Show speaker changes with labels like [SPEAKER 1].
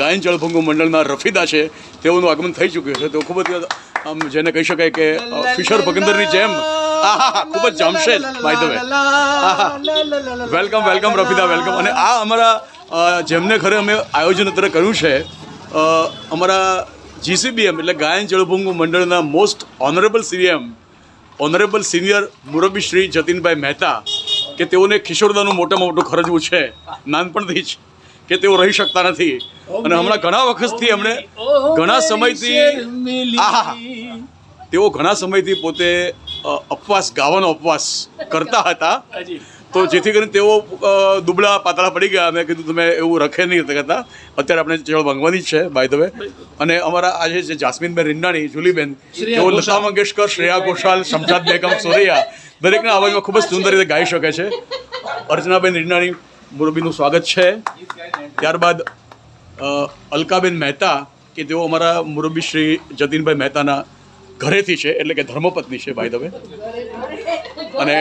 [SPEAKER 1] ગાયન જળભંગુ મંડળના રફીદા છે, તેઓનું આગમન થઈ ચૂક્યું છે. તેઓ ખૂબ જ, આમ જેને કહી શકાય કે ફિશર ભગંદરની જેમ. ખૂબ જ જામશે by the way welcome welcome Rafida welcome અને આ અમારા જેમને ઘરે અમે આયોજન અત્યારે કર્યું છે અમારા જીસીબીએમ એટલે ગાયન જળભંગુ મંડળના most honourable CM honourable senior મુરબી Shri Jatinbhai Mehta, કે તેઓને કિશોરદાનું મોટામાં મોટું ખરજવું છે, નાનપણથી જ, કે તેઓ રહી શકતા નથી. અને હમણાં ઘણા વખતથી એમણે ઘણા સમયથી આહા તેઓ ઘણા સમયથી પોતે અપવાસ ગાવાનો અપવાસ કરતા હતા. તો જેથી કરીને તેઓ દુબળા પાતળા પડી ગયા. મેં કીધું તમે એવું રખે નહીં કરતા અત્યારે આપણે ચળ ભાંગવાની જ છે બાય ધ વે અને અમારા આજે જે જાસ્મીનબેન રીંડાણી જુલીબેન તેઓ લતા મંગેશકર શ્રેયા ઘોષાલ શમશાદ બેગમ સોરૈયા દરેકના અવાજમાં ખૂબ જ સુંદર રીતે ગાઈ શકે છે. અર્ચનાબેન રીંડાણી મુરબીનું સ્વાગત છે. ત્યારબાદ અલકાબેન મહેતા, કે તેઓ અમારા મુરબ્બી શ્રી જતીનભાઈ મહેતાના ઘરેથી છે, એટલે કે ધર્મપત્ની છે ભાઈ દવે અને